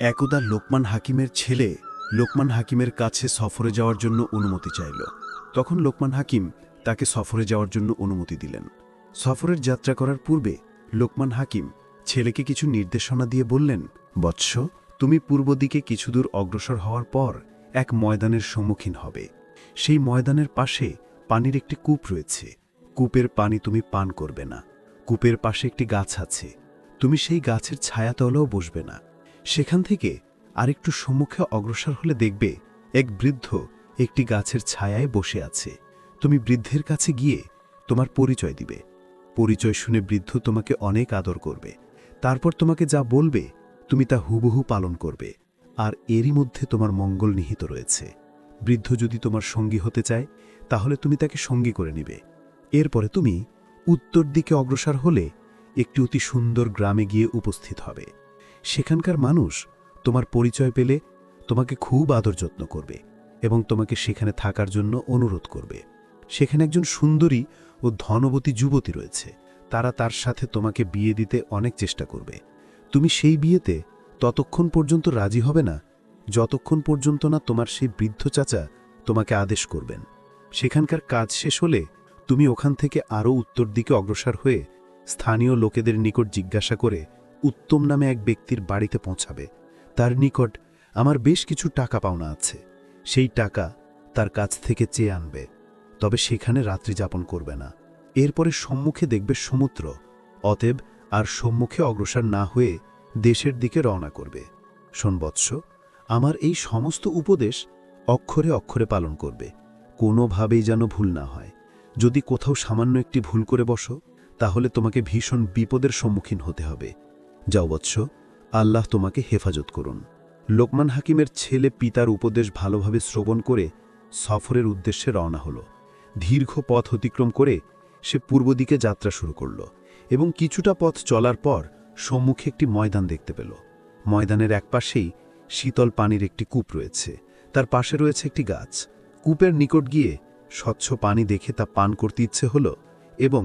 একদা লোকমান হাকিমের ছেলে লোকমান হাকিমের কাছে সফরে যাওয়ার জন্য অনুমতি চাইল। তখন লোকমান হাকিম তাকে সফরে যাওয়ার জন্য অনুমতি দিলেন। সফরের যাত্রা করার পূর্বে লোকমান হাকিম ছেলেকে কিছু নির্দেশনা দিয়ে বললেন, বৎস, তুমি পূর্ব দিকে কিছু দূর অগ্রসর হওয়ার পর এক ময়দানের সম্মুখীন হবে। সেই ময়দানের পাশে পানির একটি কূপ রয়েছে। কূপের পানি তুমি পান করবে না। কূপের পাশে একটি গাছ আছে। তুমি সেই গাছের ছায়াতলেও বসবে না। সেখান থেকে আরেকটু সম্মুখে অগ্রসর হলে দেখবে এক বৃদ্ধ একটি গাছের ছায়ায় বসে আছে। তুমি বৃদ্ধের কাছে গিয়ে তোমার পরিচয় দিবে। পরিচয় শুনে বৃদ্ধ তোমাকে অনেক আদর করবে। তারপর তোমাকে যা বলবে, তুমি তা হুবহু পালন করবে। আর এরই মধ্যে তোমার মঙ্গল নিহিত রয়েছে। বৃদ্ধ যদি তোমার সঙ্গী হতে চায়, তাহলে তুমি তাকে সঙ্গী করে নিবে। এরপরে তুমি উত্তর দিকে অগ্রসর হলে একটি অতি সুন্দর গ্রামে গিয়ে উপস্থিত হবে। সেখানকার মানুষ তোমার পরিচয় পেলে তোমাকে খুব আদর যত্ন করবে এবং তোমাকে সেখানে থাকার জন্য অনুরোধ করবে। সেখানে একজন সুন্দরী ও ধনবতী যুবতী রয়েছে। তারা তার সাথে তোমাকে বিয়ে দিতে অনেক চেষ্টা করবে। তুমি সেই বিয়েতে ততক্ষণ পর্যন্ত রাজি হবে না, যতক্ষণ পর্যন্ত না তোমার সেই বৃদ্ধ চাচা তোমাকে আদেশ করবেন। সেখানকার কাজ শেষ হলে তুমি ওখান থেকে আরও উত্তর দিকে অগ্রসর হয়ে স্থানীয় লোকেদের নিকট জিজ্ঞাসা করে উত্তম নামে এক ব্যক্তির বাড়িতে পৌঁছাবে। তার নিকট আমার বেশ কিছু টাকা পাওনা আছে। সেই টাকা তার কাছ থেকে চেয়ে আনবে। তবে সেখানে রাত্রি যাপন করবে না। এরপরে সম্মুখে দেখবে সমুদ্র, অতএব আর সম্মুখে অগ্রসর না হয়ে দেশের দিকে রওনা করবে। শোন বৎস, আমার এই সমস্ত উপদেশ অক্ষরে অক্ষরে পালন করবে। কোনোভাবেই যেন ভুল না হয়। যদি কোথাও সামান্য একটি ভুল করে বসো, তাহলে তোমাকে ভীষণ বিপদের সম্মুখীন হতে হবে। যাও বৎস, আল্লাহ তোমাকে হেফাজত করুন। লোকমান হাকিমের ছেলে পিতার উপদেশ ভালোভাবে শ্রবণ করে সফরের উদ্দেশ্যে রওনা হল। দীর্ঘ পথ অতিক্রম করে সে পূর্ব দিকে যাত্রা শুরু করল এবং কিছুটা পথ চলার পর সম্মুখে একটি ময়দান দেখতে পেল। ময়দানের একপাশেই শীতল পানির একটি কূপ রয়েছে। তার পাশে রয়েছে একটি গাছ। কূপের নিকট গিয়ে স্বচ্ছ পানি দেখে তা পান করতে ইচ্ছে হল এবং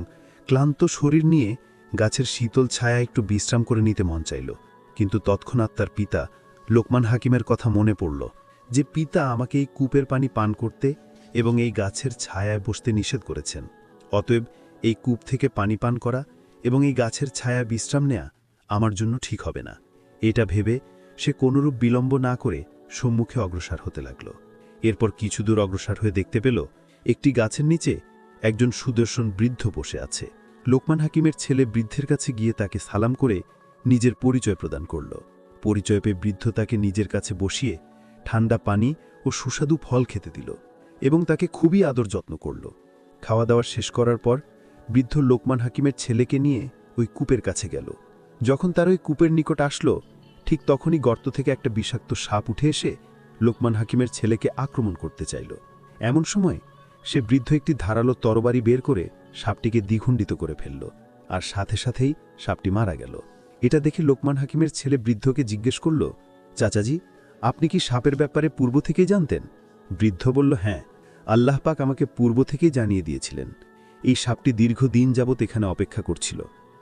ক্লান্ত শরীর নিয়ে গাছের শীতল ছায়া একটু বিশ্রাম করে নিতে মন চাইল, কিন্তু তৎক্ষণাৎ তার পিতা লোকমান হাকিমের কথা মনে পড়ল যে পিতা আমাকে এই কূপের পানি পান করতে এবং এই গাছের ছায়ায় বসতে নিষেধ করেছেন। অতএব এই কূপ থেকে পানি পান করা এবং এই গাছের ছায়া বিশ্রাম নেয়া আমার জন্য ঠিক হবে না। এটা ভেবে সে কোনরূপ বিলম্ব না করে সম্মুখে অগ্রসর হতে লাগল। এরপর কিছু দূর অগ্রসর হয়ে দেখতে পেল, একটি গাছের নিচে একজন সুদর্শন বৃদ্ধ বসে আছে। লোকমান হাকিমের ছেলে বৃদ্ধের কাছে গিয়ে তাকে সালাম করে নিজের পরিচয় প্রদান করল। পরিচয় পেয়ে বৃদ্ধ তাকে নিজের কাছে বসিয়ে ঠান্ডা পানি ও সুস্বাদু ফল খেতে দিল এবং তাকে খুবই আদর যত্ন করল। খাওয়া দাওয়া শেষ করার পর বৃদ্ধ লোকমান হাকিমের ছেলেকে নিয়ে ওই কূপের কাছে গেল। যখন তার ওই কূপের নিকট আসলো, ঠিক তখনই গর্ত থেকে একটা বিষাক্ত সাপ উঠে এসে লোকমান হাকিমের ছেলেকে আক্রমণ করতে চাইল। এমন সময় সে বৃদ্ধ একটি ধারালো তরবারি বের করে সাপটিকে দ্বিখণ্ডিত করে ফেলল, আর সাথে সাথেই সাপটি মারা গেল। এটা দেখে লোকমান হাকিমের ছেলে বৃদ্ধকে জিজ্ঞেস করল, চাচাজি, আপনি কি সাপের ব্যাপারে পূর্ব থেকেই জানতেন? বৃদ্ধ বলল হ্যাঁ আল্লাহ পাক আমাকে পূর্ব থেকেই জানিয়ে দিয়েছিলেন। এই সাপটি দীর্ঘদিন যাবৎ এখানে অপেক্ষা করছিল।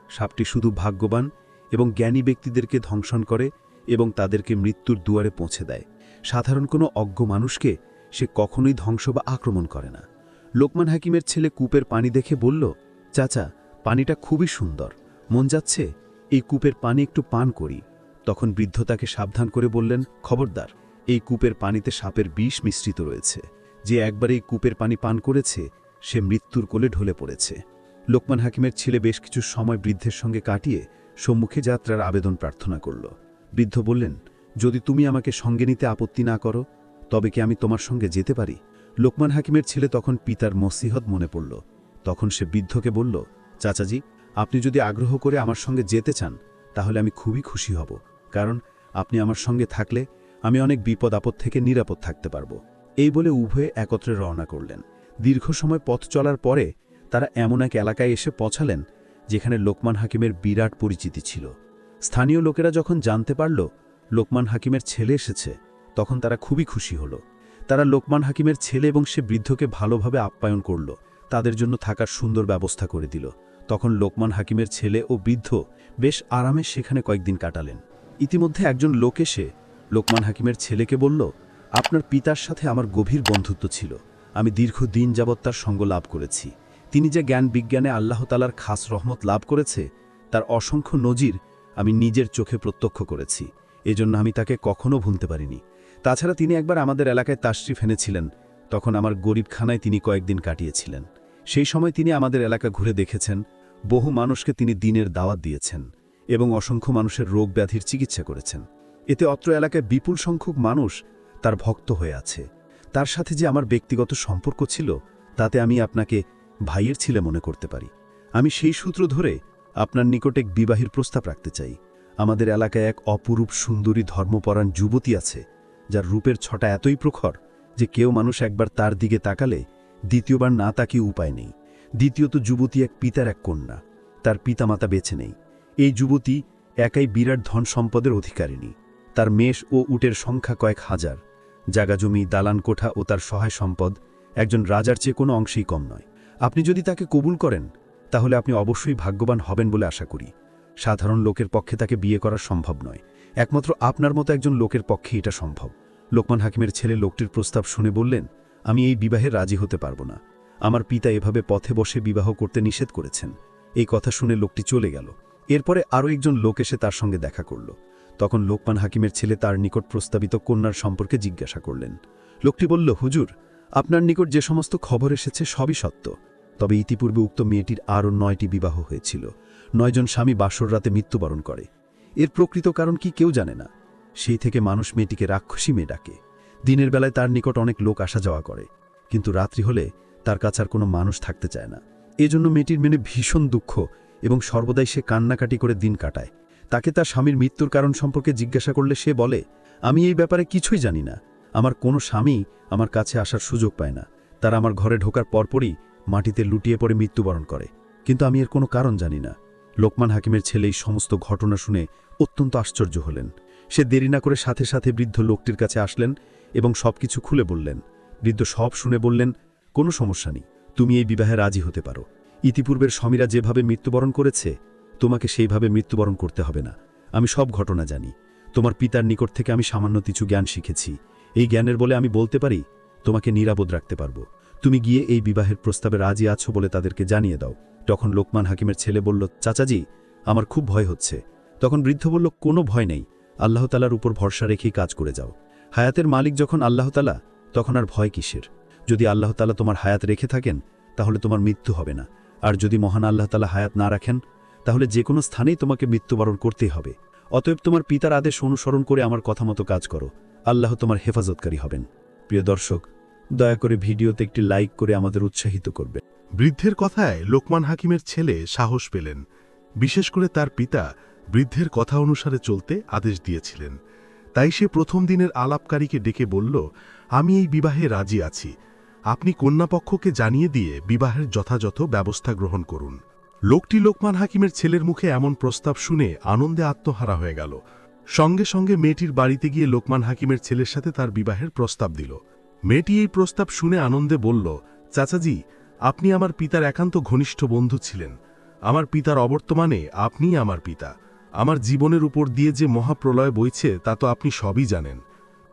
সাপটি শুধু ভাগ্যবান এবং জ্ঞানী ব্যক্তিদেরকে ধ্বংসন করে এবং তাদেরকে মৃত্যুর দুয়ারে পৌঁছে দেয়। সাধারণ কোনো অজ্ঞ মানুষকে সে কখনোই ধ্বংস বা আক্রমণ করে না। লোকমান হাকিমের ছেলে কূপের পানি দেখে বলল, চাচা, পানিটা খুবই সুন্দর। মন যাচ্ছে, এই কূপের পানি একটু পান করি। তখন বৃদ্ধ তাকে সাবধান করে বললেন, খবরদার, এই কূপের পানিতে সাপের বিষ মিশ্রিত রয়েছে। যে একবার এই কূপের পানি পান করেছে, সে মৃত্যুর কোলে ঢলে পড়েছে। লোকমান হাকিমের ছেলে বেশ কিছু সময় বৃদ্ধের সঙ্গে কাটিয়ে সম্মুখে যাত্রার আবেদন প্রার্থনা করল। বৃদ্ধ বললেন, যদি তুমি আমাকে সঙ্গে নিতে আপত্তি না করো, তবে কি আমি তোমার সঙ্গে যেতে পারি? লোকমান হাকিমের ছেলে তখন পিতার মসিহত মনে পড়ল। তখন সে বৃদ্ধকে বলল, চাচাজি, আপনি যদি আগ্রহ করে আমার সঙ্গে যেতে চান, তাহলে আমি খুবই খুশি হব। কারণ আপনি আমার সঙ্গে থাকলে আমি অনেক বিপদ আপদ থেকে নিরাপদ থাকতে পারব। এই বলে উভয়ে একত্রে রওনা করলেন। দীর্ঘ সময় পথ চলার পরে তারা এমন এক এলাকায় এসে পৌঁছালেন, যেখানে লোকমান হাকিমের বিরাট পরিচিতি ছিল। স্থানীয় লোকেরা যখন জানতে পারল লোকমান হাকিমের ছেলে এসেছে, তখন তারা খুবই খুশি হলো। তারা লোকমান হাকিমের ছেলে এবং সে বৃদ্ধকে ভালোভাবে আপ্যায়ন করল। তাদের জন্য থাকার সুন্দর ব্যবস্থা করে দিল। তখন লোকমান হাকিমের ছেলে ও বৃদ্ধ বেশ আরামে সেখানে কয়েকদিন কাটালেন। ইতিমধ্যে একজন লোক এসে লোকমান হাকিমের ছেলেকে বলল, আপনার পিতার সাথে আমার গভীর বন্ধুত্ব ছিল। আমি দীর্ঘ দিন যাবৎ তার সঙ্গ লাভ করেছি। তিনি যে জ্ঞান বিজ্ঞানে আল্লাহ তালার খাস রহমত লাভ করেছে, তার অসংখ্য নজির আমি নিজের চোখে প্রত্যক্ষ করেছি। এজন্য আমি তাকে কখনো ভুলতে পারিনি। তাছাড়া তিনি একবার আমাদের এলাকায় তাশরিফ এনেছিলেন। তখন আমার গরিবখানায় তিনি কয়েকদিন কাটিয়েছিলেন। সেই সময় তিনি আমাদের এলাকা ঘুরে দেখেছেন, বহু মানুষকে তিনি দিনের দাওয়াত দিয়েছেন এবং অসংখ্য মানুষের রোগ ব্যাধির চিকিৎসা করেছেন। এতে অত্র এলাকায় বিপুল সংখ্যক মানুষ তার ভক্ত হয়ে আছে। তার সাথে যে আমার ব্যক্তিগত সম্পর্ক ছিল, তাতে আমি আপনাকে ভাইয়ের ছেলে মনে করতে পারি। আমি সেই সূত্র ধরে আপনার নিকটে এক বিবাহের প্রস্তাব রাখতে চাই। আমাদের এলাকায় এক অপরূপ সুন্দরী ধর্মপরাণ যুবতী আছে। যার রূপের ছটা এতই প্রখর যে কেউ মানুষ একবার তার দিকে তাকালে দ্বিতীয়বার না তাকিয়ে উপায় নেই। দ্বিতীয়ত যুবতী এক পিতার এক কন্যা, তার পিতামাতা বেছে নেই। এই যুবতী একাই বিরাট ধন সম্পদের অধিকারিণী। তার মেষ ও উটের সংখ্যা কয়েক হাজার। জাগাজমি দালান কোঠা ও তার সহায় সম্পদ একজন রাজার চেয়ে কোনো অংশেই কম নয়। আপনি যদি তাকে কবুল করেন, তাহলে আপনি অবশ্যই ভাগ্যবান হবেন বলে আশা করি। সাধারণ লোকের পক্ষে তাকে বিয়ে করা সম্ভব নয়। একমাত্র আপনার মতো একজন লোকের পক্ষে এটা সম্ভব। লোকমান হাকিমের ছেলে লোকটির প্রস্তাব শুনে বললেন, আমি এই বিবাহে রাজি হতে পারব না। আমার পিতা এভাবে পথে বসে বিবাহ করতে নিষেধ করেছেন। এই কথা শুনে লোকটি চলে গেল। এরপরে আরও একজন লোক এসে তার সঙ্গে দেখা করল। তখন লোকমান হাকিমের ছেলে তার নিকট প্রস্তাবিত কন্যার সম্পর্কে জিজ্ঞাসা করলেন। লোকটি বলল, হুজুর, আপনার নিকট যে সমস্ত খবর এসেছে সবই সত্য। তবে ইতিপূর্বে উক্ত মেয়েটির আরও নয়টি বিবাহ হয়েছিল। নয়জন স্বামী বাসর রাতে মৃত্যুবরণ করে। এর প্রকৃত কারণ কি কেউ জানে না। সেই থেকে মানুষ মেয়েটিকে রাক্ষসী মেয়ে ডাকে। দিনের বেলায় তার নিকট অনেক লোক আসা যাওয়া করে। কিন্তু রাত্রি হলে তার কাছে আর কোনো মানুষ থাকতে চায় না। এজন্য মেয়েটির মেনে ভীষণ দুঃখ এবং সর্বদাই সে কান্নাকাটি করে দিন কাটায়। তাকে তার স্বামীর মৃত্যুর কারণ সম্পর্কে জিজ্ঞাসা করলে সে বলে, আমি এই ব্যাপারে কিছুই জানি না। আমার কোনো স্বামী আমার কাছে আসার সুযোগ পায় না। তারা আমার ঘরে ঢোকার পরপরই মাটিতে লুটিয়ে পড়ে মৃত্যুবরণ করে। কিন্তু আমি এর কোনো কারণ জানি না। লোকমান হাকিমের ছেলে এই সমস্ত ঘটনা শুনে অত্যন্ত আশ্চর্য হলেন। সে দেরি না করে সাথে সাথে বৃদ্ধ লোকটির কাছে আসলেন এবং সবকিছু খুলে বললেন। বৃদ্ধ সব শুনে বললেন, কোনো সমস্যা নেই, তুমি এই বিবাহে রাজি হতে পারো। ইতিপূর্বের স্বামীরা যেভাবে মৃত্যুবরণ করেছে, তোমাকে সেইভাবে মৃত্যুবরণ করতে হবে না। আমি সব ঘটনা জানি। তোমার পিতার নিকট থেকে আমি সামান্য কিছু জ্ঞান শিখেছি। এই জ্ঞানের বলে আমি বলতে পারি, তোমাকে নিরাপদ রাখতে পারব। তুমি গিয়ে এই বিবাহের প্রস্তাবে রাজি আছো বলে তাদেরকে জানিয়ে দাও। তখন লোকমান হাকিমের ছেলে বলল, চাচাজি, আমার খুব ভয় হচ্ছে। তখন বৃদ্ধ বলল, কোনো ভয় নেই। আল্লাহ তালার উপর ভরসা রেখেই কাজ করে যাও। হায়াতের মালিক যখন আল্লাহ তালা তখন আর ভয় কিসের? যদি আল্লাহ তালা তোমার হায়াত রেখে থাকেন, তাহলে তোমার মৃত্যু হবে না। আর যদি মহান আল্লাহ তালা হায়াত না রাখেন, তাহলে যে কোনো স্থানেই তোমাকে মৃত্যুবরণ করতেই হবে। অতএব তোমার পিতার আদেশ অনুসরণ করে আমার কথা মতো কাজ করো। আল্লাহ তোমার হেফাজতকারী হবেন। প্রিয় দর্শক, দয়া করে ভিডিওতে একটি লাইক করে আমাদের উৎসাহিত করবে বৃদ্ধের কথায় লোকমান হাকিমের ছেলে সাহস পেলেন। বিশেষ করে তার পিতা বৃদ্ধের কথা অনুসারে চলতে আদেশ দিয়েছিলেন। তাই সে প্রথম দিনের আলাপকারীকে ডেকে বলল, আমি এই বিবাহে রাজি আছি। আপনি কন্যাপক্ষকে জানিয়ে দিয়ে বিবাহের যথাযথ ব্যবস্থা গ্রহণ করুন। লোকটি লোকমান হাকিমের ছেলের মুখে এমন প্রস্তাব শুনে আনন্দে আত্মহারা হয়ে গেল। সঙ্গে সঙ্গে মেয়েটির বাড়িতে গিয়ে লোকমান হাকিমের ছেলের সাথে তার বিবাহের প্রস্তাব দিল। মেয়েটি এই প্রস্তাব শুনে আনন্দে বলল, চাচাজি আপনি আমার পিতার একান্ত ঘনিষ্ঠ বন্ধু ছিলেন। আমার পিতার অবর্তমানে আপনিই আমার পিতা। আমার জীবনের উপর দিয়ে যে মহাপ্রলয় বইছে, তা তো আপনি সবই জানেন।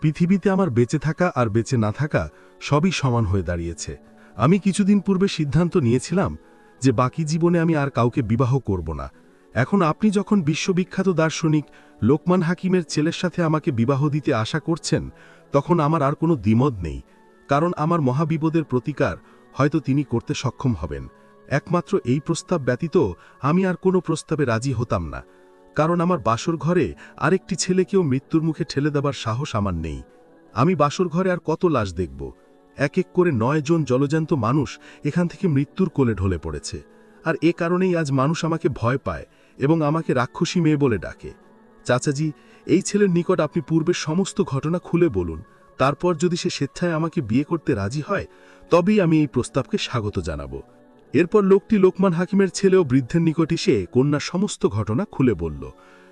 পৃথিবীতে আমার বেঁচে থাকা আর বেঁচে না থাকা সবই সমান হয়ে দাঁড়িয়েছে। আমি কিছুদিন পূর্বে সিদ্ধান্ত নিয়েছিলাম যে বাকি জীবনে আমি আর কাউকে বিবাহ করব না। এখন আপনি যখন বিশ্ববিখ্যাত দার্শনিক লোকমান হাকিমের ছেলের সাথে আমাকে বিবাহ দিতে আশা করছেন, তখন আমার আর কোনো দ্বিমত নেই, কারণ আমার মহাবিপদের প্রতিকার হয়তো তিনি করতে সক্ষম হবেন। একমাত্র এই প্রস্তাব ব্যতীত আমি আর কোনো প্রস্তাবে রাজি হতাম না। কারণ আমার বাসর ঘরে আরেকটি ছেলেকেও মৃত্যুর মুখে ঠেলে দেবার সাহস আমার নেই। আমি বাসর ঘরে আর কত লাশ দেখব? এক এক করে নয় জন জলজান্ত মানুষ এখান থেকে মৃত্যুর কোলে ঢলে পড়েছে। আর এ কারণেই আজ মানুষ আমাকে ভয় পায় এবং আমাকে রাক্ষসী মেয়ে বলে ডাকে। চাচাজি, এই ছেলের নিকট আপনি পূর্বের সমস্ত ঘটনা খুলে বলুন। তারপর যদি সে স্বেচ্ছায় আমাকে বিয়ে করতে রাজি হয় তবেই আমি এই প্রস্তাবকে স্বাগত জানাব। এরপর লোকটি লোকমান হাকিমের ছেলেও বৃদ্ধের নিকট এসে কন্যার সমস্ত ঘটনা খুলে বলল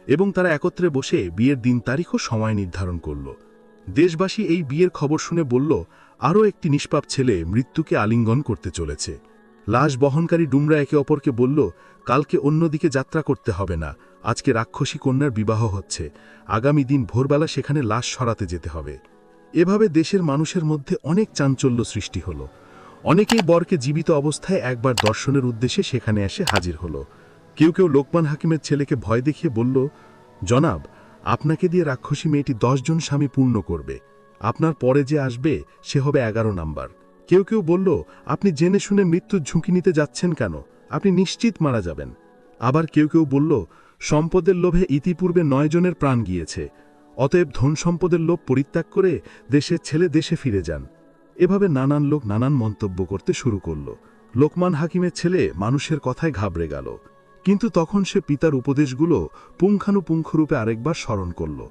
এবং তারা একত্রে বসে বিয়ের দিন তারিখ ও সময় নির্ধারণ করল। দেশবাসী এই বিয়ের খবর শুনে বলল, আরও একটি নিষ্পাপ ছেলে মৃত্যুকে আলিঙ্গন করতে চলেছে। লাশ বহনকারী ডুমরা একে অপরকে বলল, কালকে অন্যদিকে যাত্রা করতে হবে না, আজকে রাক্ষসী কন্যার বিবাহ হচ্ছে। আগামী দিন ভোরবেলা সেখানে লাশ সরাতে যেতে হবে। এভাবে দেশের মানুষের মধ্যে অনেক চাঞ্চল্য সৃষ্টি হলো। অনেকেই বরকে জীবিত অবস্থায় একবার দর্শনের উদ্দেশ্যে সেখানে এসে হাজির হলো। কেউ কেউ লোকমান হাকিমের ছেলেকে ভয় দেখিয়ে বলল, জনাব, আপনাকে দিয়ে রাক্ষসী মেয়েটি জন স্বামী পূর্ণ করবে। আপনার পরে যে আসবে, সে হবে এগারো নাম্বার। কেউ কেউ বলল, আপনি জেনে শুনে মৃত্যুর ঝুঁকি নিতে যাচ্ছেন কেন? আপনি নিশ্চিত মারা যাবেন। আবার কেউ কেউ বলল, সম্পদের লোভে ইতিপূর্বে নয় জনের প্রাণ গিয়েছে। অতএব ধন সম্পদের লোভ পরিত্যাগ করে দেশের ছেলে দেশে ফিরে যান। এভাবে নানান লোক নানান মন্তব্য করতে শুরু করল। লোকমান হাকিমের ছেলে মানুষের কথায় ঘাবড়ে গেল। কিন্তু তখন সে পিতার উপদেশগুলো পুঙ্খানুপুঙ্খরূপে আরেকবার স্মরণ করল।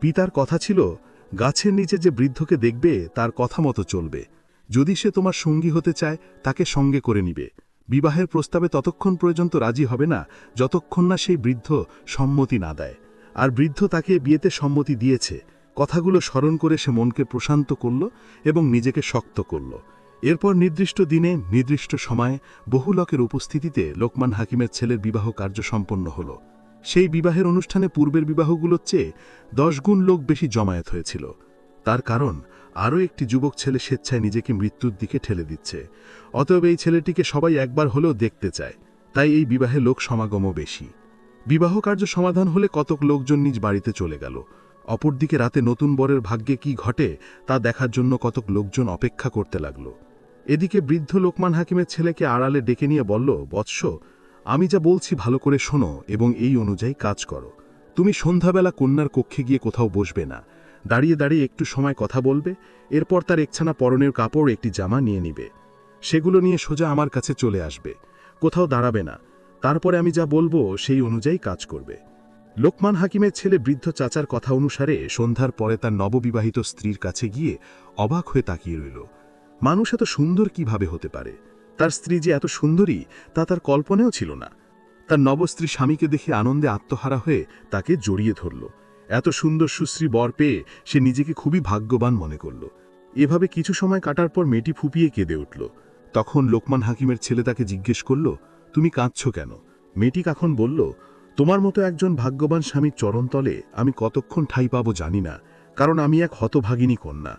পিতার কথা ছিল, গাছের নিচে যে বৃদ্ধকে দেখবে, তার কথা মতো চলবে। যদি সে তোমার সঙ্গী হতে চায়, তাকে সঙ্গে করে নিবে। বিবাহের প্রস্তাবে ততক্ষণ পর্যন্ত রাজি হবে না, যতক্ষণ না সেই বৃদ্ধ সম্মতি না দেয়। আর বৃদ্ধ তাকে বিয়েতে সম্মতি দিয়েছে। কথাগুলো স্মরণ করে সে মনকে প্রশান্ত করল এবং নিজেকে শক্ত করল। এরপর নির্দিষ্ট দিনে, নির্দিষ্ট সময়ে বহু লোকের উপস্থিতিতে লোকমান হাকিমের ছেলের বিবাহ কার্য সম্পন্ন হল। সেই বিবাহের অনুষ্ঠানে পূর্বের বিবাহগুলোর চেয়ে দশ গুণ লোক বেশি জমায়েত হয়েছিল। তার কারণ, আরও একটি যুবক ছেলে স্বেচ্ছায় নিজেকে মৃত্যুর দিকে ঠেলে দিচ্ছে। অতএব এই ছেলেটিকে সবাই একবার হলেও দেখতে চায়। তাই এই বিবাহে লোক সমাগমও বেশি। বিবাহ কার্য সমাধান হলে কতক লোকজন নিজ বাড়িতে চলে গেল। অপরদিকে রাতে নতুন বরের ভাগ্যে কি ঘটে, তা দেখার জন্য কতক লোকজন অপেক্ষা করতে লাগল। এদিকে বৃদ্ধ লোকমান হাকিমের ছেলেকে আড়ালে ডেকে নিয়ে বলল, বৎস, আমি যা বলছি ভালো করে শোনো এবং এই অনুযায়ী কাজ করো। তুমি সন্ধ্যাবেলা কন্যার কক্ষে গিয়ে কোথাও বসবে না। দাঁড়িয়ে দাঁড়িয়ে একটু সময় কথা বলবে, এরপর তার একছানা পরনের কাপড়, একটি জামা নিয়ে নিবে। সেগুলো নিয়ে সোজা আমার কাছে চলে আসবে। কোথাও দাঁড়াবে না। তারপরে আমি যা বলব সেই অনুযায়ী কাজ করবে। লোকমান হাকিমের ছেলে বৃদ্ধ চাচার কথা অনুসারে সন্ধ্যার পরে তার নববিবাহিত স্ত্রীর কাছে গিয়ে অবাক হয়ে তাকিয়ে রইল। মানুষ এত সুন্দর কীভাবে হতে পারে? তার স্ত্রী যে এত সুন্দরী, তা তার কল্পনাও ছিল না। তার নবস্ত্রী স্বামীকে দেখে আনন্দে আত্মহারা হয়ে তাকে জড়িয়ে ধরল। এত সুন্দর সুশ্রী বর পেয়ে সে নিজেকে খুবই ভাগ্যবান মনে করল। এভাবে কিছু সময় কাটার পর মেয়েটি ফুপিয়ে কেঁদে উঠল। তখন লোকমান হাকিমের ছেলে তাকে জিজ্ঞেস করল তুমি কাঁদছ কেন? মেয়েটি কখন বলল, তোমার মতো একজন ভাগ্যবান স্বামীর চরণতলে আমি কতক্ষণ ঠাই পাবো জানি না, কারণ আমি এক হতভাগিনী কন্যা।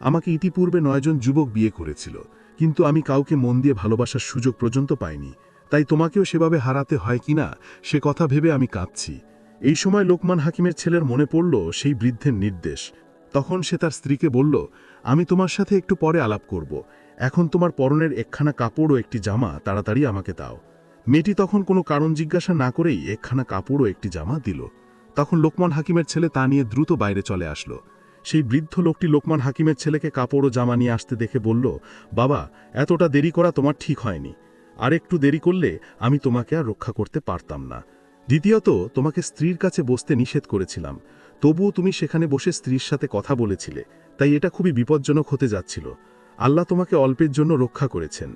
আমাকে ইতিপূর্বে নয়জন যুবক বিয়ে করেছিল, কিন্তু আমি কাউকে মন দিয়ে ভালোবাসার সুযোগ পর্যন্ত পাইনি। তাই তোমাকেও সেভাবে হারাতে হয় কিনা সে কথা ভেবে আমি কাঁদছি। এই সময় লোকমান হাকিমের ছেলের মনে পড়ল সেই বৃদ্ধের নির্দেশ। তখন সে তার স্ত্রীকে বলল, আমি তোমার সাথে একটু পরে আলাপ করব। এখন তোমার পরনের একখানা কাপড় ও একটি জামা তাড়াতাড়ি আমাকে দাও। মেয়েটি তখন কোনো কারণ জিজ্ঞাসা না করেই একখানা কাপড় ও একটি জামা দিল। তখন লোকমান হাকিমের ছেলে তা নিয়ে দ্রুত বাইরে চলে আসলো। সেই বৃদ্ধ লোকটি লোকমান হাকিমের ছেলেকে কাপড় ও জামা নিয়ে আসতে দেখে বলল, বাবা, এতটা দেরি করা তোমার ঠিক হয়নি। আর একটু দেরি করলে আমি তোমাকে আর রক্ষা করতে পারতাম না। দ্বিতীয়ত, তোমাকে স্ত্রীর কাছে বসতে নিষেধ করেছিলাম। তবুও তুমি সেখানে বসে স্ত্রীর সাথে কথা বলেছিলে, তাই এটা খুবই বিপজ্জনক হতে যাচ্ছিল। আল্লাহ তোমাকে অল্পের জন্য রক্ষা করেছেন।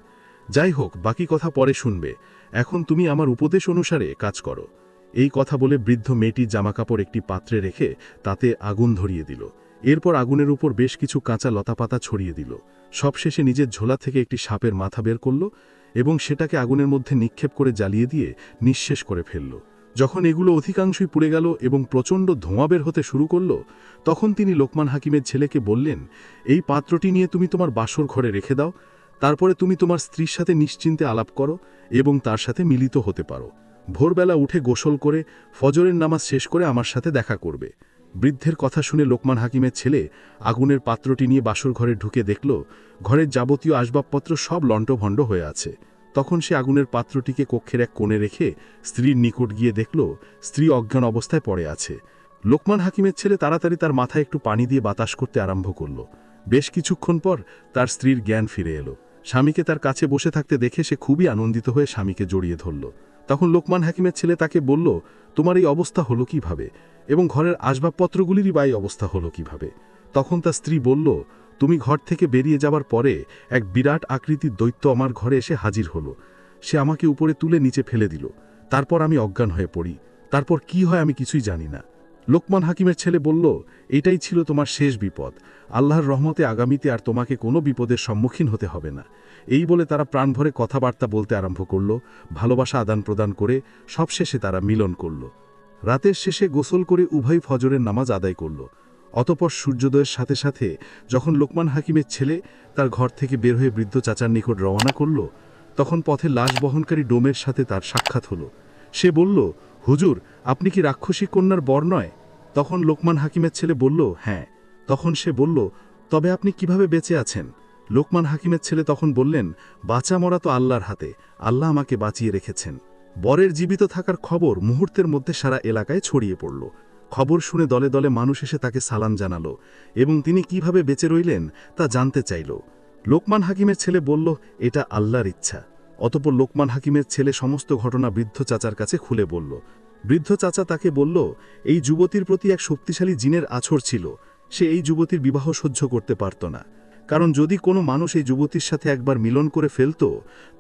যাই হোক, বাকি কথা পরে শুনবে। এখন তুমি আমার উপদেশ অনুসারে কাজ করো। এই কথা বলে বৃদ্ধ মেয়েটির জামাকাপড় একটি পাত্রে রেখে তাতে আগুন ধরিয়ে দিল। এরপর আগুনের উপর বেশ কিছু কাঁচা লতাপাতা ছড়িয়ে দিল। সবশেষে নিজের ঝোলা থেকে একটি সাপের মাথা বের করল এবং সেটাকে আগুনের মধ্যে নিক্ষেপ করে জ্বালিয়ে দিয়ে নিঃশেষ করে ফেলল। যখন এগুলো অধিকাংশই পুড়ে গেল এবং প্রচণ্ড ধোঁয়া বের হতে শুরু করল, তখন তিনি লোকমান হাকিমের ছেলেকে বললেন, এই পাত্রটি নিয়ে তুমি তোমার বাসর ঘরে রেখে দাও তারপরে তুমি তোমার স্ত্রীর সাথে নিশ্চিন্তে আলাপ করো এবং তার সাথে মিলিত হতে পারো। ভোরবেলা উঠে গোসল করে ফজরের নামাজ শেষ করে আমার সাথে দেখা করবে। বৃদ্ধের কথা শুনে লোকমান হাকিমের ছেলে আগুনের পাত্রটি নিয়ে বাসর ঘরে ঢুকে দেখল, ঘরের যাবতীয় আসবাবপত্র সব লণ্ঠভণ্ড হয়ে আছে। তখন সে আগুনের পাত্রটিকে কক্ষের এক কোণে রেখে স্ত্রীর নিকট গিয়ে দেখল, স্ত্রী অজ্ঞান অবস্থায় পড়ে আছে। লোকমান হাকিমের ছেলে তাড়াতাড়ি তার মাথায় একটু পানি দিয়ে বাতাস করতে আরম্ভ করল। বেশ কিছুক্ষণ পর তার স্ত্রীর জ্ঞান ফিরে এলো। স্বামীকে তার কাছে বসে থাকতে দেখে সে খুবই আনন্দিত হয়ে স্বামীকে জড়িয়ে ধরল। তখন লোকমান হাকিমের ছেলে তাকে বলল, তোমার এই অবস্থা হলো কীভাবে? এবং ঘরের আসবাবপত্রগুলিরই বা এই অবস্থা হলো কীভাবে? তখন তার স্ত্রী বলল, তুমি ঘর থেকে বেরিয়ে যাবার পরে এক বিরাট আকৃতির দৈত্য আমার ঘরে এসে হাজির হলো। সে আমাকে উপরে তুলে নিচে ফেলে দিল। তারপর আমি অজ্ঞান হয়ে পড়ি। তারপর কি হয় আমি কিছুই জানি না। লোকমান হাকিমের ছেলে বলল, এটাই ছিল তোমার শেষ বিপদ। আল্লাহর রহমতে আগামীতে আর তোমাকে কোনো বিপদের সম্মুখীন হতে হবে না। এই বলে তারা প্রাণভরে কথাবার্তা বলতে আরম্ভ করল, ভালোবাসা আদান প্রদান করে সবশেষে তারা মিলন করল। রাতের শেষে গোসল করে উভয় ফজরের নামাজ আদায় করল। অতপর সূর্যোদয়ের সাথে সাথে যখন লোকমান হাকিমের ছেলে তার ঘর থেকে বের হয়ে বৃদ্ধ চাচার নিকট রওনা করল, তখন পথে লাশ বহনকারী ডোমের সাথে তার সাক্ষাৎ হলো। সে বলল হুজুর, আপনি কি রাক্ষসী কন্যার বর নয়? তখন লোকমান হাকিমের ছেলে বলল হ্যাঁ। তখন সে বলল, তবে আপনি কীভাবে বেঁচে আছেন? লোকমান হাকিমের ছেলে তখন বললেন, বাঁচা মরা তো আল্লাহর হাতে। আল্লাহ আমাকে বাঁচিয়ে রেখেছেন। বরের জীবিত থাকার খবর মুহূর্তের মধ্যে সারা এলাকায় ছড়িয়ে পড়ল। খবর শুনে দলে দলে মানুষ এসে তাকে সালাম জানালো এবং তিনি কীভাবে বেঁচে রইলেন তা জানতে চাইল। লোকমান হাকিমের ছেলে বলল, এটা আল্লাহর ইচ্ছা। অতপর লোকমান হাকিমের ছেলে সমস্ত ঘটনা বৃদ্ধ চাচার কাছে খুলে বলল। বৃদ্ধ চাচা তাকে বলল, এই যুবতীর প্রতি এক শক্তিশালী জিনের আছর ছিল। সে এই যুবতীর বিবাহ সহ্য করতে পারত না। কারণ যদি কোনো মানুষ এই যুবতীর সাথে একবার মিলন করে ফেলত,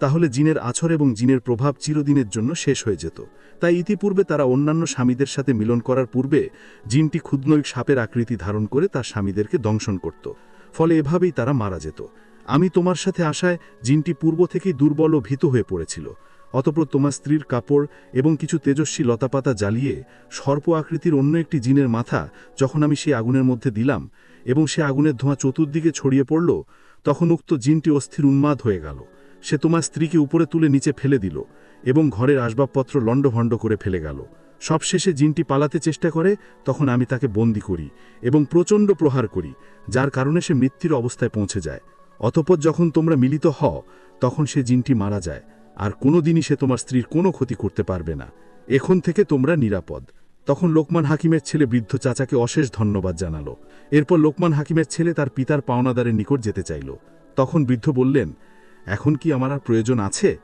তাহলে জিনের আছর এবং জিনের প্রভাব চিরদিনের জন্য শেষ হয়ে যেত। তাই ইতিপূর্বে তারা অন্যান্য স্বামীদের সাথে মিলন করার পূর্বে জিনটি ক্ষুদ্র সাপের আকৃতি ধারণ করে তার স্বামীদেরকে দংশন করত। ফলে এভাবেই তারা মারা যেত। আমি তোমার সাথে আসায় জিনটি পূর্ব থেকেই দুর্বল ও ভীত হয়ে পড়েছিল। অতপর তোমার স্ত্রীর কাপড় এবং কিছু তেজস্বী লতাপাতা জ্বালিয়ে সর্প আকৃতির অন্য একটি জিনের মাথা যখন আমি সেই আগুনের মধ্যে দিলাম এবং সে আগুনের ধোঁয়া চতুর্দিকে ছড়িয়ে পড়ল, তখন উক্ত জিনটি অস্থির উন্মাদ হয়ে গেল। সে তোমার স্ত্রীকে উপরে তুলে নিচে ফেলে দিল এবং ঘরের আসবাবপত্র লণ্ডভণ্ড করে ফেলে গেল। সবশেষে জিনটি পালাতে চেষ্টা করে, তখন আমি তাকে বন্দি করি এবং প্রচণ্ড প্রহার করি, যার কারণে সে মৃত্যুর অবস্থায় পৌঁছে যায়। অতপর যখন তোমরা মিলিত হও, তখন সে জিনটি মারা যায়, আর কোনো দিনই সে তোমার স্ত্রীর কোনো ক্ষতি করতে পারবে না। এখন থেকে তোমরা নিরাপদ। তখন লোকমান হাকিমের ছেলে বৃদ্ধ চাচাকে অশেষ ধন্যবাদ জানালো। এরপর লোকমান হাকিমের ছেলে তার পিতার পাওনাদারের নিকট যেতে চাইল। তখন বৃদ্ধ বললেন, এখন কি আমার আর প্রয়োজন আছে?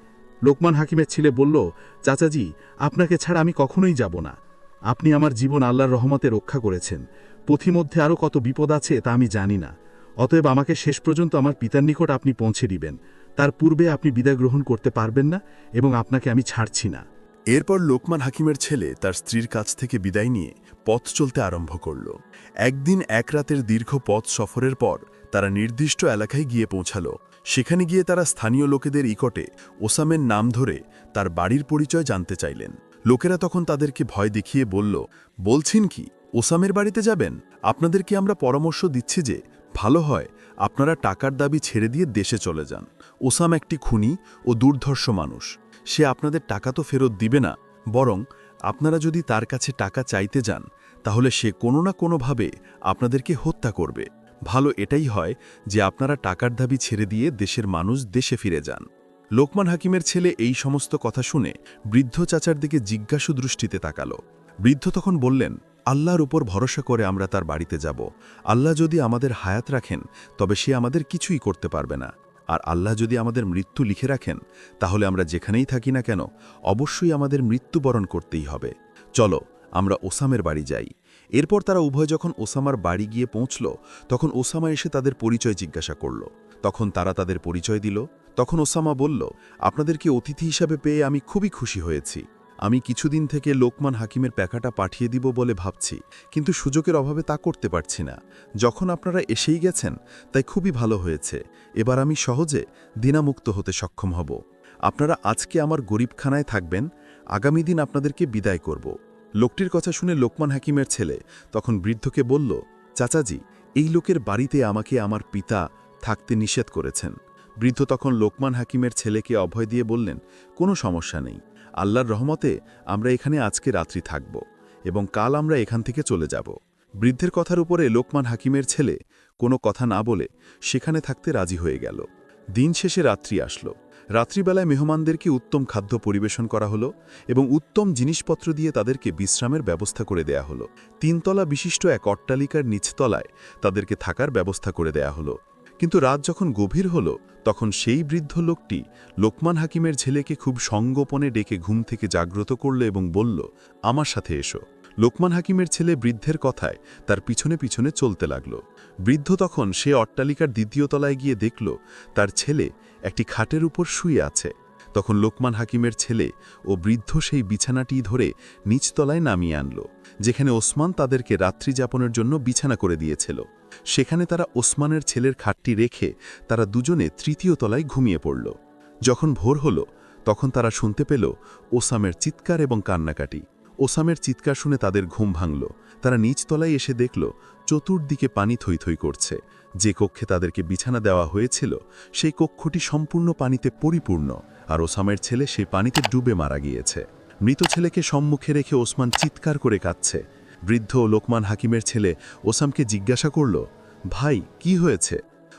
লোকমান হাকিমের ছেলে বলল, চাচাজি, আপনাকে ছাড়া আমি কখনোই যাব না। আপনি আমার জীবন আল্লাহর রহমতে রক্ষা করেছেন। পথিমধ্যে আরও কত বিপদ আছে তা আমি জানি না। অতএব আমাকে শেষ পর্যন্ত আমার পিতার নিকট আপনি পৌঁছে দিবেন। তার পূর্বে আপনি বিদায় গ্রহণ করতে পারবেন না এবং আপনাকে আমি ছাড়ছি না। এরপর লোকমান হাকিমের ছেলে তার স্ত্রীর কাছ থেকে বিদায় নিয়ে পথ চলতে আরম্ভ করল। একদিন এক রাতের দীর্ঘ পথ সফরের পর তারা নির্দিষ্ট এলাকায় গিয়ে পৌঁছাল। সেখানে গিয়ে তারা স্থানীয় লোকেদের ইকটে ওসামের নাম ধরে তার বাড়ির পরিচয় জানতে চাইলেন। লোকেরা তখন তাদেরকে ভয় দেখিয়ে বলল, বলছেন কি, ওসামের বাড়িতে যাবেন? আপনাদেরকে আমরা পরামর্শ দিচ্ছি যে ভালো হয়, আপনারা টাকার দাবি ছেড়ে দিয়ে দেশে চলে যান। ওসাম একটি খুনি ও দুর্ধর্ষ মানুষ। সে আপনাদের টাকা তো ফেরত দিবে না, বরং আপনারা যদি তার কাছে টাকা চাইতে যান, তাহলে সে কোনো না কোনোভাবে আপনাদেরকে হত্যা করবে। ভালো এটাই হয় যে আপনারা টাকার দাবি ছেড়ে দিয়ে দেশের মানুষ দেশে ফিরে যান। লোকমান হাকিমের ছেলে এই সমস্ত কথা শুনে বৃদ্ধ চাচার দিকে জিজ্ঞাসু দৃষ্টিতে তাকালো। বৃদ্ধ তখন বললেন আল্লাহর উপর ভরসা করে আমরা তার বাড়িতে যাব। আল্লাহ যদি আমাদের হায়াত রাখেন, তবে সে আমাদের কিছুই করতে পারবে না। আর আল্লাহ যদি আমাদের মৃত্যু লিখে রাখেন, তাহলে আমরা যেখানেই থাকি না কেন, অবশ্যই আমাদের মৃত্যুবরণ করতেই হবে। চলো, আমরা ওসামের বাড়ি যাই। এরপর তারা উভয় যখন ওসামার বাড়ি গিয়ে পৌঁছল, তখন ওসামা এসে তাদের পরিচয় জিজ্ঞাসা করল। তখন তারা তাদের পরিচয় দিল। তখন ওসামা বলল, আপনাদেরকে অতিথি হিসাবে পেয়ে আমি খুবই খুশি হয়েছি। আমি কিছুদিন থেকে লোকমান হাকিমের প্যাকাটা পাঠিয়ে দিব বলে ভাবছি, কিন্তু সুযোগের অভাবে তা করতে পারছি না। যখন আপনারা এসেই গেছেন, তাই খুবই ভালো হয়েছে। এবার আমি সহজে দিনামুক্ত হতে সক্ষম হব। আপনারা আজকে আমার গরিবখানায় থাকবেন, আগামী দিন আপনাদেরকে বিদায় করব। লোকটির কথা শুনে লোকমান হাকিমের ছেলে তখন বৃদ্ধকে বলল, চাচাজি, এই লোকের বাড়িতে আমাকে আমার পিতা থাকতে নিষেধ করেছেন। বৃদ্ধ তখন লোকমান হাকিমের ছেলেকে অভয় দিয়ে বললেন, কোনো সমস্যা নেই। আল্লাহর রহমতে আমরা এখানে আজকে রাত্রি থাকব এবং কাল আমরা এখান থেকে চলে যাব। বৃদ্ধের কথার উপরে লোকমান হাকিমের ছেলে কোনো কথা না বলে সেখানে থাকতে রাজি হয়ে গেল। দিন শেষে রাত্রি আসলো। রাত্রিবেলায় মেহমানদেরকে উত্তম খাদ্য পরিবেশন করা হলো এবং উত্তম জিনিসপত্র দিয়ে তাদেরকে বিশ্রামের ব্যবস্থা করে দেয়া হলো। তিনতলা বিশিষ্ট এক অট্টালিকার নিচতলায় তাদেরকে থাকার ব্যবস্থা করে দেয়া হলো। কিন্তু রাত যখন গভীর হল, তখন সেই বৃদ্ধ লোকটি লোকমান হাকিমের ছেলেকে খুব সঙ্গোপনে ডেকে ঘুম থেকে জাগ্রত করল এবং বলল, আমার সাথে এসো। লোকমান হাকিমের ছেলে বৃদ্ধের কথায় তার পিছনে পিছনে চলতে লাগল। বৃদ্ধ তখন সে অট্টালিকার দ্বিতীয় তলায় গিয়ে দেখল, তার ছেলে একটি খাটের উপর শুয়ে আছে। তখন লোকমান হাকিমের ছেলে ও বৃদ্ধ সেই বিছানাটি ধরে নিচতলায় নামিয়ে আনল, যেখানে ওসমান তাদেরকে রাত্রি যাপনের জন্য বিছানা করে দিয়েছিল। সেখানে তারা ওসমানের ছেলের খাটটি রেখে তারা দুজনে তৃতীয় তলায় ঘুমিয়ে পড়ল। যখন ভোর হল, তখন তারা শুনতে পেল ওসামের চিৎকার এবং কান্নাকাটি। ওসামের চিৎকার শুনে তাদের ঘুম ভাঙল। তারা নিচতলায় এসে দেখল, চতুর্দিকে পানি থই থই করছে। যে কক্ষে তাদেরকে বিছানা দেওয়া হয়েছিল, সেই কক্ষটি সম্পূর্ণ পানিতে পরিপূর্ণ, আর ওসামের ছেলে সেই পানিতে ডুবে মারা গিয়েছে। মৃত ছেলেকে সম্মুখে রেখে ওসমান চিৎকার করে কাঁদছে। বৃদ্ধ লোকমান হাকিমের ছেলে ওসামকে জিজ্ঞাসা করল, ভাই, কি হয়েছে?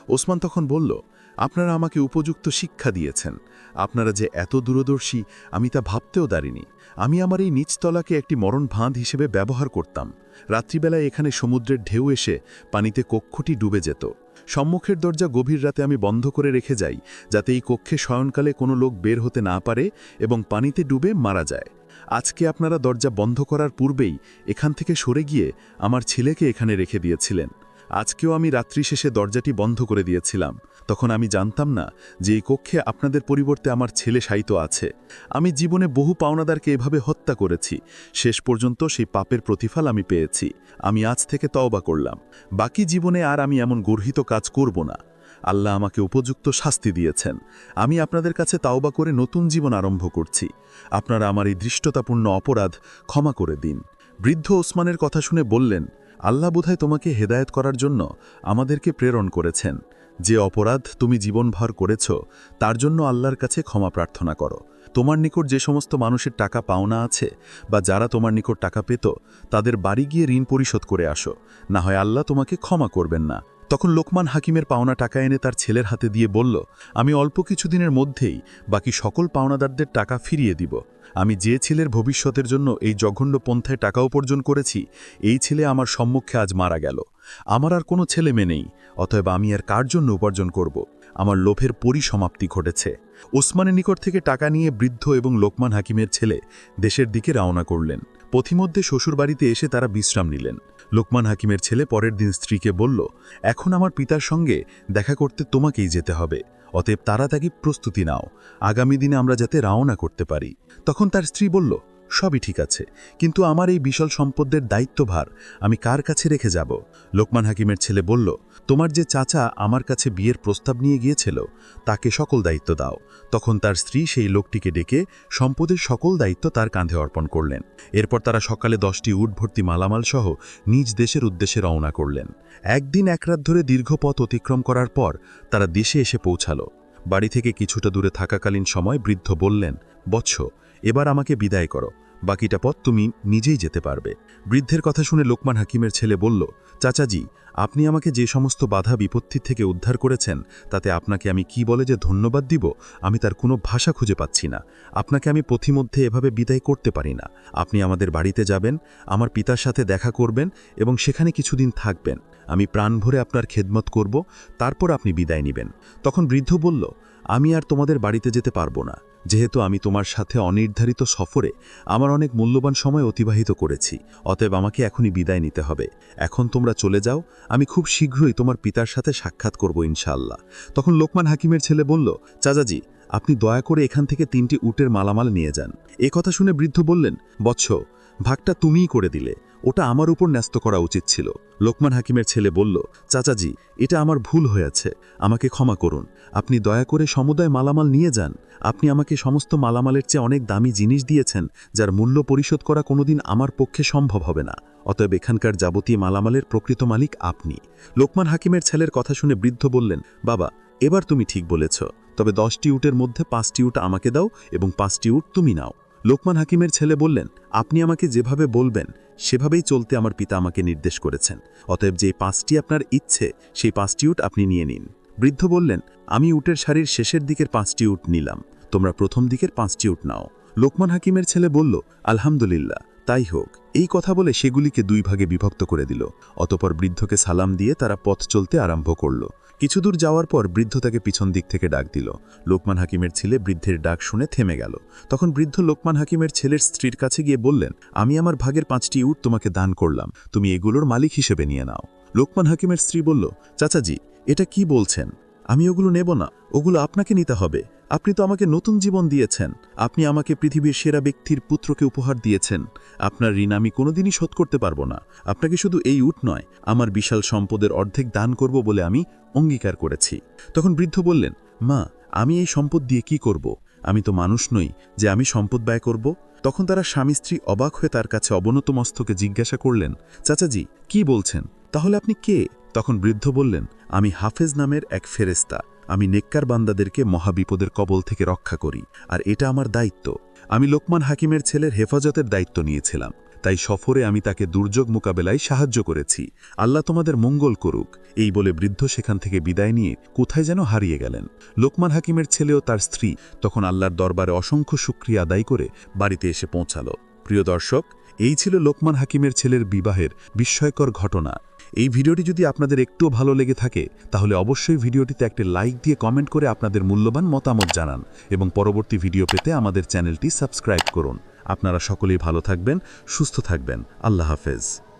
ওসমান তখন বলল, আপনারা আমাকে উপযুক্ত শিক্ষা দিয়েছেন। আপনারা যে এত দূরদর্শী, আমি তা ভাবতেও দাঁড়িনি। আমি আমার এই নিচতলাকে একটি মরণ ভাঁধ হিসেবে ব্যবহার করতাম। রাত্রিবেলায় এখানে সমুদ্রের ঢেউ এসে পানিতে কক্ষটি ডুবে যেত। সম্মুখের দরজা গভীর রাতে আমি বন্ধ করে রেখে যাই, যাতে এই কক্ষে শয়নকালে কোনো লোক বের হতে না পারে এবং পানিতে ডুবে মারা যায়। আজকে আপনারা দরজা বন্ধ করার পূর্বেই এখান থেকে সরে গিয়ে আমার ছেলেকে এখানে রেখে দিয়েছিলেন। আজকেও আমি রাত্রি শেষে দরজাটি বন্ধ করে দিয়েছিলাম। তখন আমি জানতাম না যে এই কক্ষে আপনাদের পরিবর্তে আমার ছেলে সাইত আছে। আমি জীবনে বহু পাওনাদারকে এভাবে হত্যা করেছি। শেষ পর্যন্ত সেই পাপের প্রতিফল আমি পেয়েছি। আমি আজ থেকে তওবা করলাম। বাকি জীবনে আর আমি এমন গর্হিত কাজ করব না। আল্লাহ আমাকে উপযুক্ত শাস্তি দিয়েছেন। আমি আপনাদের কাছে তাওবা করে নতুন জীবন আরম্ভ করছি। আপনারা আমার এই দৃষ্টতাপূর্ণ অপরাধ ক্ষমা করে দিন। বৃদ্ধ ওসমানের কথা শুনে বললেন, আল্লাহ বোধহয় তোমাকে হেদায়েত করার জন্য আমাদেরকে প্রেরণ করেছেন। যে অপরাধ তুমি জীবনভর করেছ, তার জন্য আল্লাহর কাছে ক্ষমা প্রার্থনা করো। তোমার নিকট যে সমস্ত মানুষের টাকা পাওনা আছে বা যারা তোমার নিকট টাকা পেত, তাদের বাড়ি গিয়ে ঋণ পরিশোধ করে আসো। না হয় আল্লাহ তোমাকে ক্ষমা করবেন না। তখন লোকমান হাকিমের পাওনা টাকা এনে তার ছেলের হাতে দিয়ে বলল, আমি অল্প কিছুদিনের মধ্যেই বাকি সকল পাওনাদারদের টাকা ফিরিয়ে দিব। আমি যে ছেলের ভবিষ্যতের জন্য এই জঘন্য পন্থায় টাকা উপার্জন করেছি, এই ছেলে আমার সম্মুখে আজ মারা গেল। আমার আর কোনো ছেলে মেয়ে নেই, অতএব আমি আর কার জন্য উপার্জন করব? আমার লোভের পরিসমাপ্তি ঘটেছে। ওসমানের নিকট থেকে টাকা নিয়ে বৃদ্ধ এবং লোকমান হাকিমের ছেলে দেশের দিকে রওনা করলেন। পথিমধ্যে শ্বশুরবাড়িতে এসে তারা বিশ্রাম নিলেন। লোকমান হাকিমের ছেলে পরের দিন স্ত্রীকে বলল, এখন আমার পিতার সঙ্গে দেখা করতে তোমাকেই যেতে হবে। অতএব তারা তাকে প্রস্তুতি নাও। আগামী দিনে আমরা যাতে রাওনা করতে পারি। তখন তার স্ত্রী বলল সবই ঠিক আছে, কিন্তু আমার এই বিশাল সম্পদের দায়িত্বভার আমি কার কাছে রেখে যাব? লোকমান হাকিমের ছেলে বলল, তোমার যে চাচা আমার কাছে বিয়ের প্রস্তাব নিয়ে গিয়েছিল, তাকে সকল দায়িত্ব দাও। তখন তার স্ত্রী সেই লোকটিকে ডেকে সম্পদের সকল দায়িত্ব তার কাঁধে অর্পণ করলেন। এরপর তারা সকালে দশটি উট ভর্তি মালামাল সহ নিজ দেশের উদ্দেশ্যে রওনা করলেন। একদিন এক রাত ধরে দীর্ঘ পথ অতিক্রম করার পর তারা দেশে এসে পৌঁছালো। বাড়ি থেকে কিছুটা দূরে থাকাকালীন সময় বৃদ্ধ বললেন, বৎস এবার আমাকে বিদায় করো। বাকিটা পথ তুমি নিজেই যেতে পারবে। বৃদ্ধের কথা শুনে লোকমান হাকিমের ছেলে বলল, চাচাজি, আপনি আমাকে যে সমস্ত বাধা বিপত্তির থেকে উদ্ধার করেছেন, তাতে আপনাকে আমি কি বলে যে ধন্যবাদ দিব, আমি তার কোনো ভাষা খুঁজে পাচ্ছি না। আপনাকে আমি পথিমধ্যে এভাবে বিদায় করতে পারি না। আপনি আমাদের বাড়িতে যাবেন, আমার পিতার সাথে দেখা করবেন এবং সেখানে কিছুদিন থাকবেন। আমি প্রাণ ভরে আপনার খেদমত করব, তারপর আপনি বিদায় নেবেন। তখন বৃদ্ধ বলল আমি আর তোমাদের বাড়িতে যেতে পারব না। যেহেতু আমি তোমার সাথে অনির্ধারিত সফরে আমার অনেক মূল্যবান সময় অতিবাহিত করেছি, অতএব আমাকে এখনই বিদায় নিতে হবে। এখন তোমরা চলে যাও, আমি খুব শীঘ্রই তোমার পিতার সাথে সাক্ষাৎ করব ইনশাল্লাহ তখন লোকমান হাকিমের ছেলে বলল, চাচাজি, আপনি দয়া করে এখান থেকে তিনটি উটের মালামাল নিয়ে যান। এ কথা শুনে বৃদ্ধ বললেন, বৎস, ভাগটা তুমিই করে দিলে। ওটা আমার উপর ন্যস্ত করা উচিত ছিল। লোকমান হাকিমের ছেলে বলল, চাচাজি, এটা আমার ভুল হয়েছে। আমাকে ক্ষমা করুন। আপনি দয়া করে সমুদায় মালামাল নিয়ে যান। আপনি আমাকে সমস্ত মালামালের চেয়ে অনেক দামি জিনিস দিয়েছেন, যার মূল্য পরিশোধ করা কোনোদিন আমার পক্ষে সম্ভব হবে না। অতএব এখানকার যাবতীয় মালামালের প্রকৃত মালিক আপনি। লোকমান হাকিমের ছেলের কথা শুনে বৃদ্ধ বললেন, বাবা, এবার তুমি ঠিক বলেছ। তবে দশটি উটের মধ্যে পাঁচটি উট আমাকে দাও এবং পাঁচটি উট তুমি নাও। লোকমান হাকিমের ছেলে বললেন, আপনি আমাকে যেভাবে বলবেন, সেভাবেই চলতে আমার পিতা আমাকে নির্দেশ করেছেন। অতএব যে পাঁচটি আপনার ইচ্ছে, সেই পাঁচটি উট আপনি নিয়ে নিন। বৃদ্ধ বললেন, আমি উটের শাড়ির শেষের দিকের পাঁচটি উট নিলাম। তোমরা প্রথম দিকের পাঁচটি উট নাও। লোকমান হাকিমের ছেলে বলল, আলহামদুলিল্লাহ, তাই হোক। এই কথা বলে সেগুলিকে দুই ভাগে বিভক্ত করে দিল। অতপর বৃদ্ধকে সালাম দিয়ে তারা পথ চলতে আরম্ভ করল। কিছুদূর যাওয়ার পর বৃদ্ধ তাকে পিছন দিক থেকে ডাক দিল। লোকমান হাকিমের ছেলে বৃদ্ধের ডাক শুনে থেমে গেল। তখন বৃদ্ধ লোকমান হাকিমের ছেলের স্ত্রীর কাছে গিয়ে বললেন, আমি আমার ভাগের পাঁচটি উট তোমাকে দান করলাম। তুমি এগুলোর মালিক হিসেবে নিয়ে নাও। লোকমান হাকিমের স্ত্রী বলল, চাচাজি, এটা কি বলছেন? আমি ওগুলো নেব না। ওগুলো আপনাকে নিতে হবে। আপনি তো আমাকে নতুন জীবন দিয়েছেন। আপনি আমাকে পৃথিবীর সেরা ব্যক্তির পুত্রকে উপহার দিয়েছেন। আপনার ঋণ আমি কোনোদিনই শোধ করতে পারব না। আপনাকে শুধু এই উট নয়, আমার বিশাল সম্পদের অর্ধেক দান করব বলে আমি অঙ্গীকার করেছি। তখন বৃদ্ধ বললেন, মা, আমি এই সম্পদ দিয়ে কি করব? আমি তো মানুষ নই যে আমি সম্পদ ব্যয় করব? তখন তারা স্বামী স্ত্রী অবাক হয়ে তার কাছে অবনত মস্তকে জিজ্ঞাসা করলেন, চাচাজি, কি বলছেন? তাহলে আপনি কে? তখন বৃদ্ধ বললেন, আমি হাফেজ নামের এক ফেরেস্তা আমি নেককার বান্দাদেরকে মহাবিপদের কবল থেকে রক্ষা করি, আর এটা আমার দায়িত্ব। আমি লোকমান হাকিমের ছেলের হেফাজতের দায়িত্ব নিয়েছিলাম, তাই সফরে আমি তাকে দুর্যোগ মোকাবেলায় সাহায্য করেছি। আল্লাহ তোমাদের মঙ্গল করুক, এই বলে বৃদ্ধ সেখান থেকে বিদায় নিয়ে কোথায় যেন হারিয়ে গেলেন। লোকমান হাকিমের ছেলেও তার স্ত্রী তখন আল্লাহর দরবারে অসংখ্য শুক্রিয়া আদায় করে বাড়িতে এসে পৌঁছাল। প্রিয় দর্শক, এই ছিল লোকমান হাকিমের ছেলের বিবাহের বিস্ময়কর ঘটনা। এই ভিডিওটি যদি আপনাদের একটুও ভালো লেগে থাকে, তাহলে অবশ্যই ভিডিওটিতে একটি লাইক দিয়ে কমেন্ট করে আপনাদের মূল্যবান মতামত জানান এবং পরবর্তী ভিডিও পেতে আমাদের চ্যানেলটি সাবস্ক্রাইব করুন। আপনারা সকলেই ভালো থাকবেন, সুস্থ থাকবেন। আল্লাহ হাফেজ।